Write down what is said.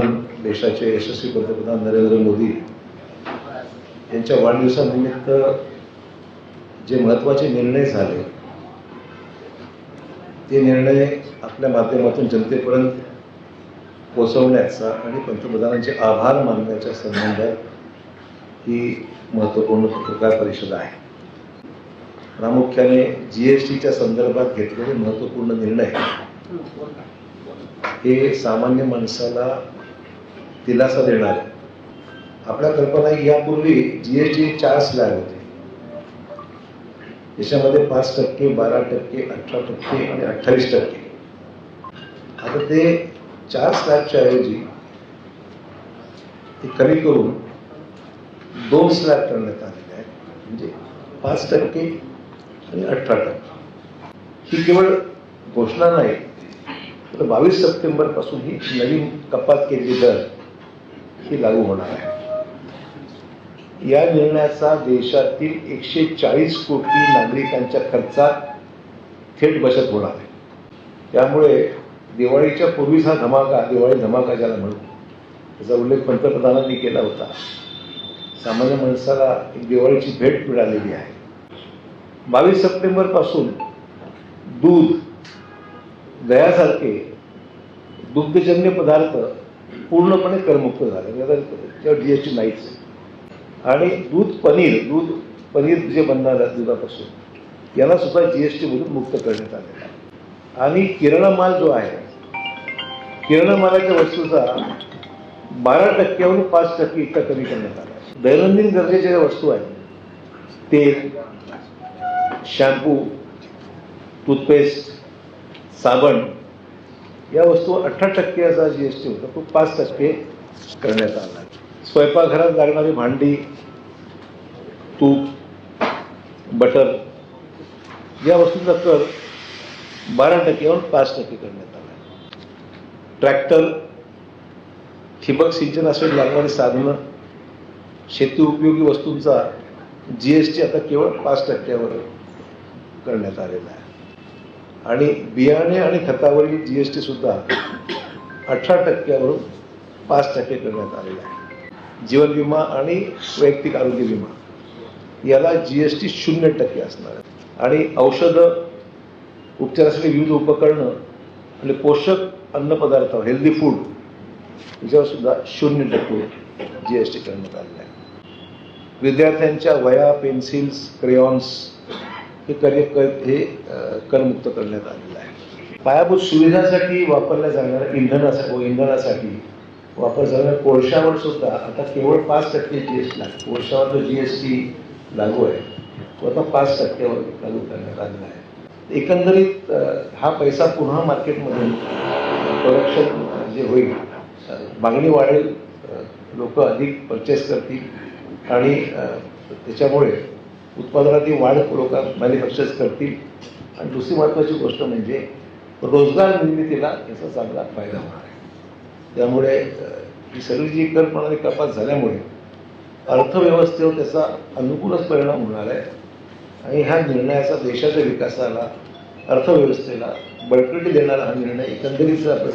देशाचे यशस्वी पंतप्रधान नरेंद्र मोदी यांच्या वाढदिवसानिमित्त जे महत्त्वाचे निर्णय झाले ते निर्णय आपल्या माध्यमातून जनतेपर्यंत पोचवण्याचा आणि पंतप्रधानांचे आभार मानण्याच्या संबंधात ही महत्त्वपूर्ण पत्रकार परिषद आहे. प्रामुख्याने जी एस टीच्या संदर्भात घेतलेले महत्त्वपूर्ण निर्णय हे सामान्य माणसाला दिलासा देणार. आपल्या कल्पना यापूर्वी जी एस टी चार स्लॅब होते. याच्यामध्ये पाच टक्के बारा टक्के अठरा टक्के आणि अठ्ठावीस टक्के. आता ते चार स्लॅबच्या ऐवजी ते कमी करून दोन स्लॅब करण्यात आलेले आहेत. म्हणजे पाच टक्के आणि अठरा टक्के. ही केवळ घोषणा नाही. तर बावीस सप्टेंबरपासून ही नवीन कपात केलेली दर ही लागू होणार आहे. या निर्णयाचा देशातील एकशे चाळीस कोटी नागरिकांच्या खर्चात थेट बचत होणार आहे. त्यामुळे दिवाळीच्या पूर्वीचा धमाका दिवाळी धमाका ज्याला म्हणू त्याचा उल्लेख पंतप्रधानांनी केला होता. सामान्य माणसाला एक दिवाळीची भेट मिळालेली आहे. बावीस सप्टेंबरपासून दूध दह्यासारखे दुग्धजन्य पदार्थ पूर्णपणे करमुक्त झाले किंवा त्याच्यावर जी एस टी नाहीच आहे. आणि दूध पनीर दूध पनीर जे बनणार आहे दुधापासून याला सुद्धा जी एस टीमधून मुक्त करण्यात आलेलं आहे आणि किराणा माल जो आहे किराणा मालाच्या वस्तूचा बारा टक्क्यावरून पाच टक्के इतका कमी करण्यात आला आहे. दैनंदिन गरजेच्या ज्या वस्तू आहेत तेल शॅम्पू टूथपेस्ट साबण या वस्तू अठरा टक्क्याचा जी एस टी होता तो पाच टक्के करण्यात आला आहे. स्वयंपाकघरात लागणारी भांडी तूप बटर या वस्तूंचा कर बारा टक्क्यावर पाच टक्के करण्यात आला आहे. ट्रॅक्टर ठिबक सिंचनासाठी लागणारी साधनं शेती उपयोगी वस्तूंचा जी एस टी आता केवळ पाच टक्क्यावर करण्यात आलेला आहे आणि बियाणे आणि खतावरील जी एस टी सुद्धा अठरा टक्क्यावरून पाच टक्के करण्यात आलेला आहे. जीवन विमा आणि वैयक्तिक आरोग्य विमा याला जी एस टी शून्य टक्के असणार आहे. आणि औषधं उपचारासाठी विविध उपकरणं आणि पोषक अन्नपदार्थ हेल्दी फूड याच्यावर सुद्धा शून्य टक्के जी एस टी करण्यात आलेलं आहे. विद्यार्थ्यांच्या वया पेन्सिल्स क्रेयॉन्स हे कार्य कर हे करमुक्त करण्यात आलेलं आहे. पायाभूत सुविधासाठी वापरल्या जाणाऱ्या इंधनासाठी व इंधनासाठी वापर जाणाऱ्या कोळशावर सुद्धा आता केवळ पाच टक्के जी एस टी लागतो कोळशावर जो जी एस टी लागू आहे तो आता पाच टक्क्यावर लागू करण्यात आलेला आहे. एकंदरीत हा पैसा पुन्हा मार्केटमधून प्रोडक्शन जे म्हणजे होईल. मागणी वाढेल लोक अधिक परचेस करतील आणि त्याच्यामुळे उत्पादनातील वाढ लोक मॅन्युफॅक्चर्स करतील. आणि दुसरी महत्त्वाची गोष्ट म्हणजे रोजगार निर्मितीला याचा चांगला फायदा होणार आहे. त्यामुळे ही सगळी जी कर प्रणाली कपात झाल्यामुळे अर्थव्यवस्थेवर त्याचा अनुकूलच परिणाम होणार आहे. आणि ह्या निर्णयाचा देशाच्या विकासाला अर्थव्यवस्थेला बळकटी देणारा हा निर्णय एकंदरीत जर आपल्या